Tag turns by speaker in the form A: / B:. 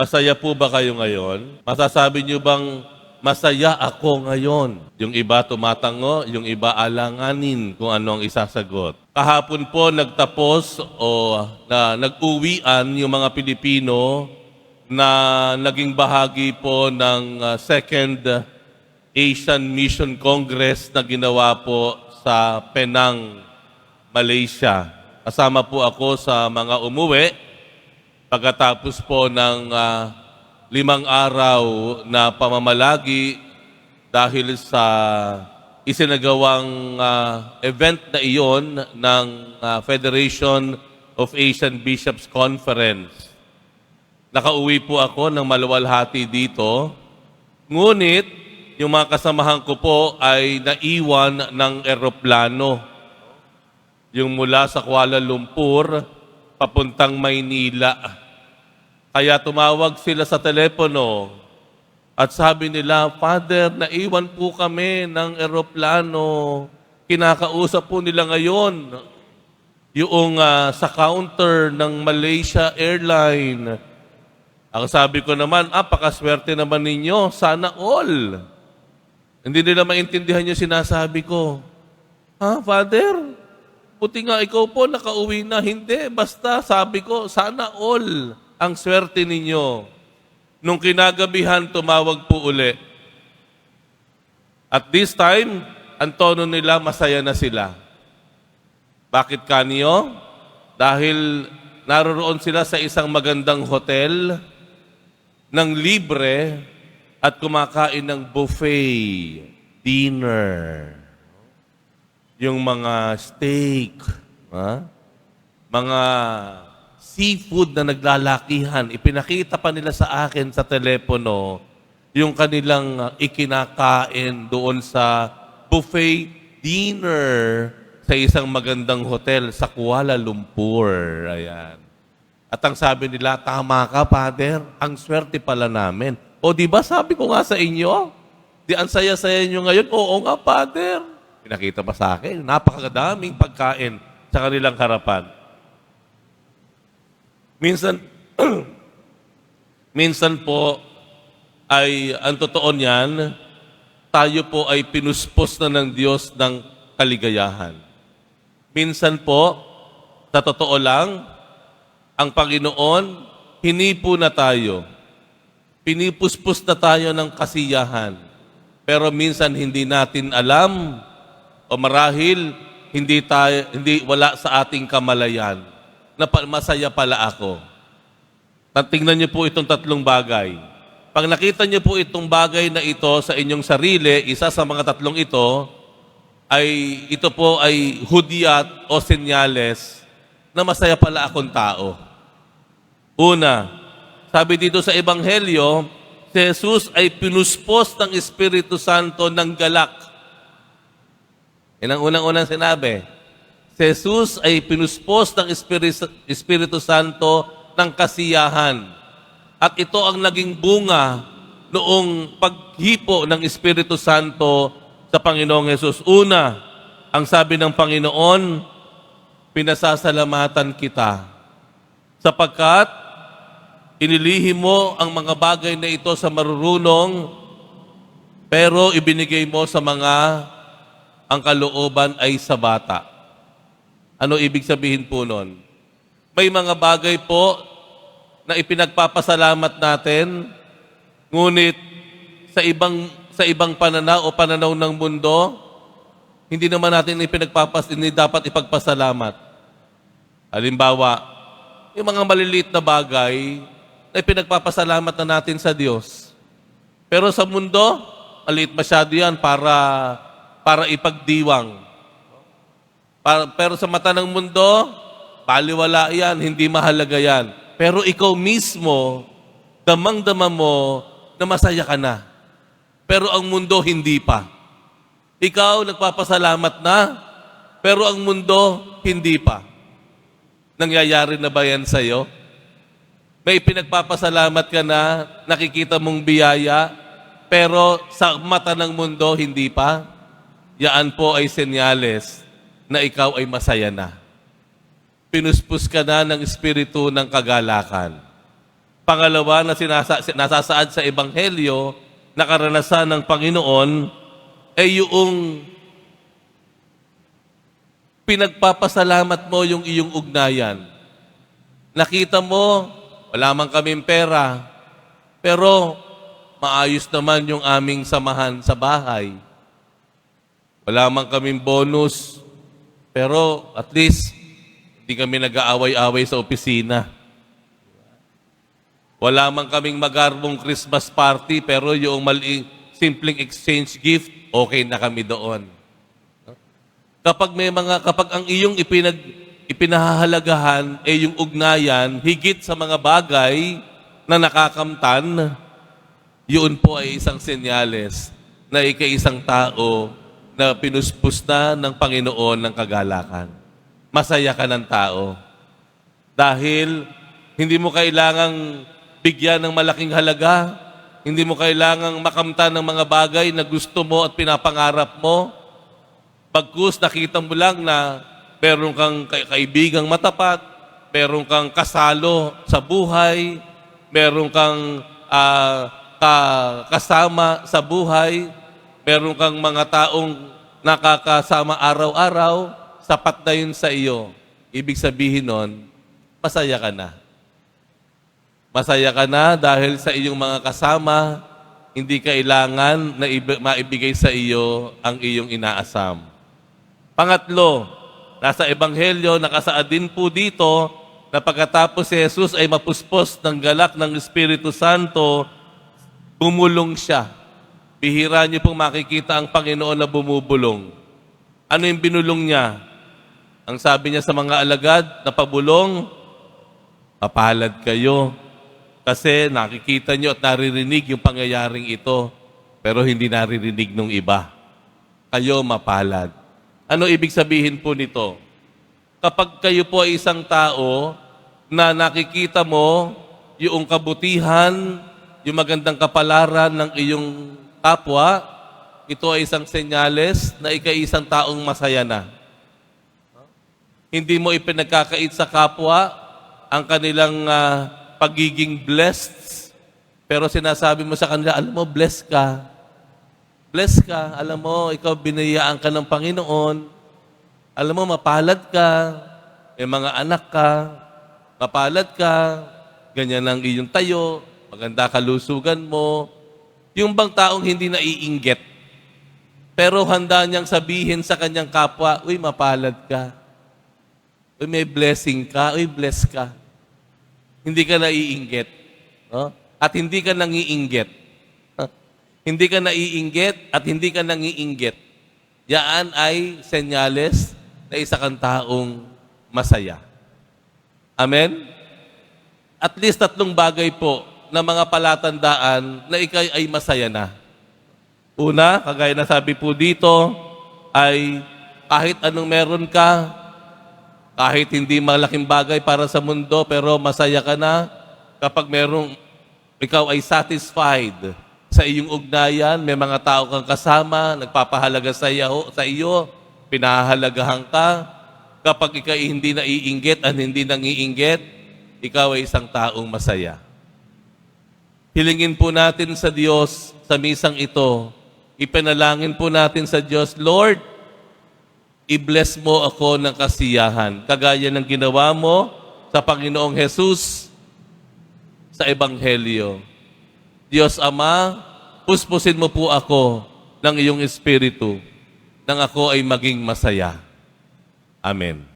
A: Masaya po ba kayo ngayon? Masasabi niyo bang masaya ako ngayon? Yung iba tumatango, yung iba alanganin kung ano ang isasagot. Kahapon po nagtapos o na nag-uwian yung mga Pilipino na naging bahagi po ng uh, Second Asian Mission Congress na ginawa po sa Penang, Malaysia. Kasama po ako sa mga umuwi pagkatapos po ng ah, limang araw na pamamalagi dahil sa isinagawang ah, event na iyon ng ah, Federation of Asian Bishops Conference. Nakauwi po ako ng maluwalhati dito. Ngunit, yung mga kasamahan ko po ay naiwan ng eroplano. Yung mula sa Kuala Lumpur, papuntang Maynila. Kaya tumawag sila sa telepono at sabi nila, Father, naiwan po kami ng eroplano. Kinakausap po nila ngayon yung ah, sa counter ng Malaysia Airline. Ang sabi ko naman, ah, pakaswerte naman ninyo. Sana all. Hindi nila maintindihan yung sinasabi ko. Ha, Father? Buti nga ikaw po nakauwi na. Hindi, basta sabi ko, sana all ang swerte ninyo. Nung kinagabihan, tumawag po uli. At this time, ang tono nila, masaya na sila. Bakit kanyo? Dahil naroroon sila sa isang magandang hotel ng libre at kumakain ng buffet dinner. Yung mga steak, ha? mga seafood na naglalakihan. Ipinakita pa nila sa akin sa telepono yung kanilang uh, ikinakain doon sa buffet dinner sa isang magandang hotel sa Kuala Lumpur. Ayan. At ang sabi nila, tama ka, Father. Ang swerte pala namin. O di ba sabi ko nga sa inyo, di ang saya-saya nyo ngayon, oo nga, Father. Pinakita pa sa akin, napakadaming pagkain sa kanilang harapan. Minsan, minsan po ay, ang totoo niyan, tayo po ay pinuspos na ng Diyos ng kaligayahan. Minsan po, sa totoo lang, ang Panginoon, hinipo na tayo. Pinipuspos na tayo ng kasiyahan. Pero minsan hindi natin alam o marahil hindi tayo hindi wala sa ating kamalayan na masaya pala ako. Tingnan niyo po itong tatlong bagay. Pag nakita niyo po itong bagay na ito sa inyong sarili, isa sa mga tatlong ito, ay ito po ay hudyat o senyales na masaya pala akong tao. Una, sabi dito sa Ebanghelyo, si Jesus ay pinuspos ng Espiritu Santo ng galak. Yan ang unang-unang sinabi. Si Jesus ay pinuspos ng Espiritu, Santo ng kasiyahan. At ito ang naging bunga noong paghipo ng Espiritu Santo sa Panginoong Yesus. Una, ang sabi ng Panginoon, pinasasalamatan kita sapagkat inilihim mo ang mga bagay na ito sa marurunong pero ibinigay mo sa mga ang kalooban ay sa bata. Ano ibig sabihin po nun? May mga bagay po na ipinagpapasalamat natin, ngunit sa ibang sa ibang pananaw o pananaw ng mundo, hindi naman natin ipinagpapas, hindi dapat ipagpasalamat. Halimbawa, yung mga maliliit na bagay na ipinagpapasalamat na natin sa Diyos. Pero sa mundo, maliit masyado yan para, para ipagdiwang. Para, pero sa mata ng mundo, paliwala yan, hindi mahalaga yan. Pero ikaw mismo, damang-dama mo na masaya ka na. Pero ang mundo hindi pa. Ikaw nagpapasalamat na, pero ang mundo hindi pa. Nangyayari na ba yan sa'yo? May pinagpapasalamat ka na, nakikita mong biyaya, pero sa mata ng mundo, hindi pa. Yaan po ay senyales na ikaw ay masaya na. Pinuspos ka na ng espiritu ng kagalakan. Pangalawa na sinasa, nasasaad sa Ebanghelyo na karanasan ng Panginoon ay yung pinagpapasalamat mo yung iyong ugnayan. Nakita mo, wala man kaming pera, pero maayos naman yung aming samahan sa bahay. Wala man kaming bonus, pero at least hindi kami nag-aaway-away sa opisina. Wala man kaming magarbong Christmas party, pero yung mali, simpleng exchange gift, okay na kami doon. Kapag may mga, kapag ang iyong ipinag, ipinahahalagahan ay yung ugnayan, higit sa mga bagay na nakakamtan, yun po ay isang senyales na ikay isang tao na pinuspos na ng Panginoon ng kagalakan. Masaya ka ng tao. Dahil hindi mo kailangang bigyan ng malaking halaga, hindi mo kailangang makamtan ng mga bagay na gusto mo at pinapangarap mo. Pagkus nakita mo lang na meron kang ka- kaibigang matapat, meron kang kasalo sa buhay, meron kang ah, ka- kasama sa buhay, meron kang mga taong nakakasama araw-araw, sapat na yun sa iyo. Ibig sabihin nun, masaya ka na. Masaya ka na dahil sa iyong mga kasama, hindi kailangan na ibi- maibigay sa iyo ang iyong inaasam. Pangatlo, nasa Ebanghelyo, nakasaad din po dito na pagkatapos si Jesus ay mapuspos ng galak ng Espiritu Santo, bumulong siya. Bihira niyo pong makikita ang Panginoon na bumubulong. Ano yung binulong niya? Ang sabi niya sa mga alagad na pabulong, mapalad kayo. Kasi nakikita niyo at naririnig yung pangyayaring ito, pero hindi naririnig ng iba. Kayo mapalad. Ano ibig sabihin po nito? Kapag kayo po ay isang tao na nakikita mo yung kabutihan, yung magandang kapalaran ng iyong kapwa, ito ay isang senyales na ikay isang taong masaya na. Hindi mo ipinagkakait sa kapwa ang kanilang ah, pagiging blessed, pero sinasabi mo sa kanila, alam mo, blessed ka. Blessed ka. Alam mo, ikaw binayaan ka ng Panginoon. Alam mo, mapalad ka. May mga anak ka. Mapalad ka. Ganyan ang iyong tayo. Maganda kalusugan mo. Yung bang taong hindi naiinggit. Pero handa niyang sabihin sa kanyang kapwa, Uy, mapalad ka. Uy, may blessing ka. Uy, bless ka. Hindi ka naiinggit. No? At hindi ka nangiinggit. Hindi ka naiinggit at hindi ka nangiinggit. Yaan ay senyales na isa kang taong masaya. Amen? At least tatlong bagay po na mga palatandaan na ikay ay masaya na. Una, kagaya na sabi po dito, ay kahit anong meron ka, kahit hindi malaking bagay para sa mundo, pero masaya ka na kapag merong ikaw ay satisfied sa iyong ugnayan, may mga tao kang kasama, nagpapahalaga sa iyo, sa iyo pinahahalagahan ka. Kapag ikaw ay hindi naiinggit at hindi nangiinggit, ikaw ay isang taong masaya. Hilingin po natin sa Diyos sa misang ito, ipanalangin po natin sa Diyos, Lord, i-bless mo ako ng kasiyahan, kagaya ng ginawa mo sa Panginoong Jesus sa Ebanghelyo. Diyos Ama, puspusin mo po ako ng iyong Espiritu nang ako ay maging masaya. Amen.